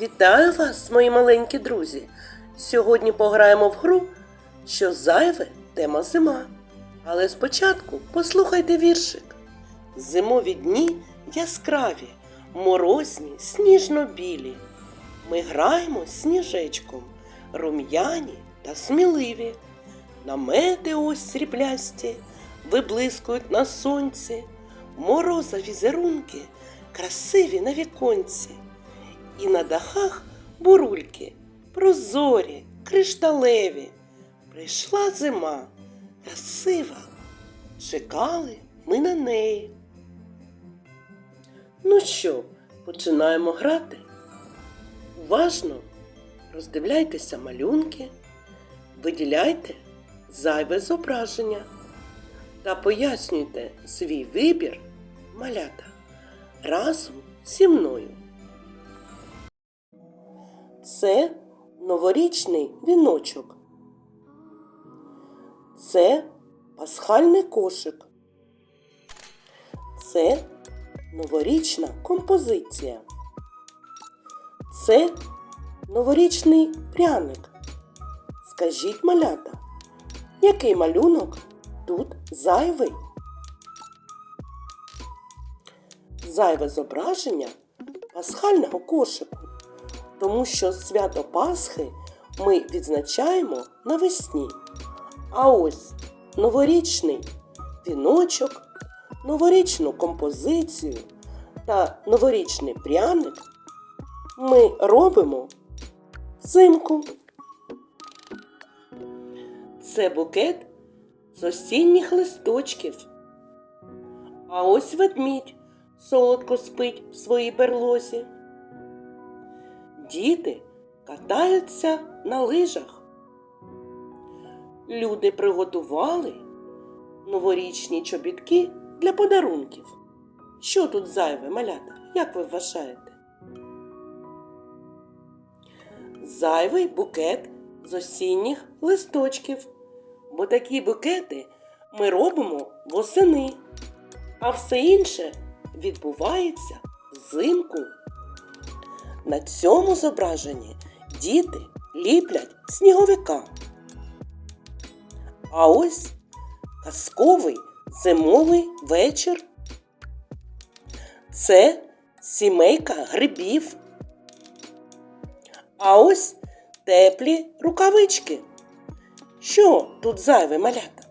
Вітаю вас, мої маленькі друзі! Сьогодні пограємо в гру, що зайве тема зима. Але спочатку послухайте віршик. Зимові дні яскраві, морозні, сніжно-білі. Ми граємо сніжечком, рум'яні та сміливі. Намети ось сріблясті, виблискують на сонці, мороза візерунки, красиві на віконці. І на дахах бурульки, прозорі, кришталеві. Прийшла зима, красива. Чекали ми на неї. Ну що, починаємо грати? Уважно роздивляйтеся малюнки, виділяйте зайве зображення та пояснюйте свій вибір малята разом зі мною. Це новорічний віночок. Це пасхальний кошик. Це новорічна композиція. Це новорічний пряник. Скажіть малята, який малюнок тут зайвий? Зайве зображення пасхального кошику тому що свято Пасхи ми відзначаємо навесні. А ось новорічний віночок, новорічну композицію та новорічний пряник ми робимо взимку. Це букет з осінніх листочків. А ось ведмідь солодко спить в своїй берлозі. Діти катаються на лижах. Люди приготували новорічні чобітки для подарунків. Що тут зайве, малята? Як ви вважаєте? Зайвий букет з осінніх листочків. Бо такі букети ми робимо восени, а все інше відбувається взимку. На цьому зображенні діти ліплять сніговика. А ось казковий зимовий вечір. Це сімейка грибів. А ось теплі рукавички. Що тут зайве малята?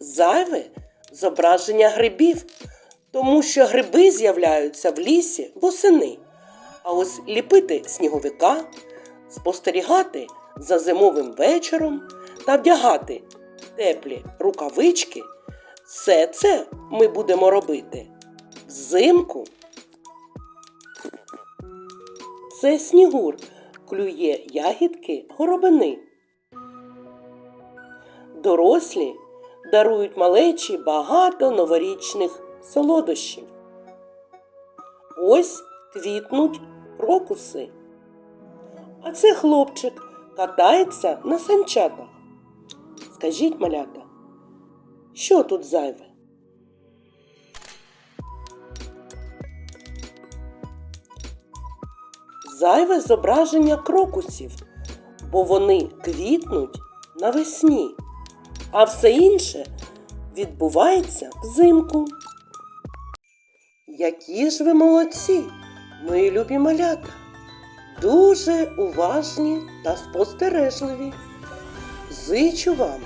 Зайве зображення грибів тому що гриби з'являються в лісі восени. А ось ліпити сніговика, спостерігати за зимовим вечором та вдягати теплі рукавички все це ми будемо робити взимку. Це снігур клює ягідки горобини. Дорослі дарують малечі багато новорічних солодощів. Ось квітнуть крокуси. А це хлопчик катається на санчатах. Скажіть, малята, що тут зайве? Зайве зображення крокусів, бо вони квітнуть навесні, а все інше відбувається взимку. Які ж ви молодці, мої любі малята, дуже уважні та спостережливі. Зичу вам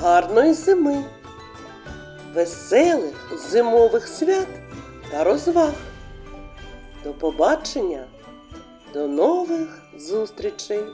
гарної зими, веселих зимових свят та розваг. До побачення, до нових зустрічей!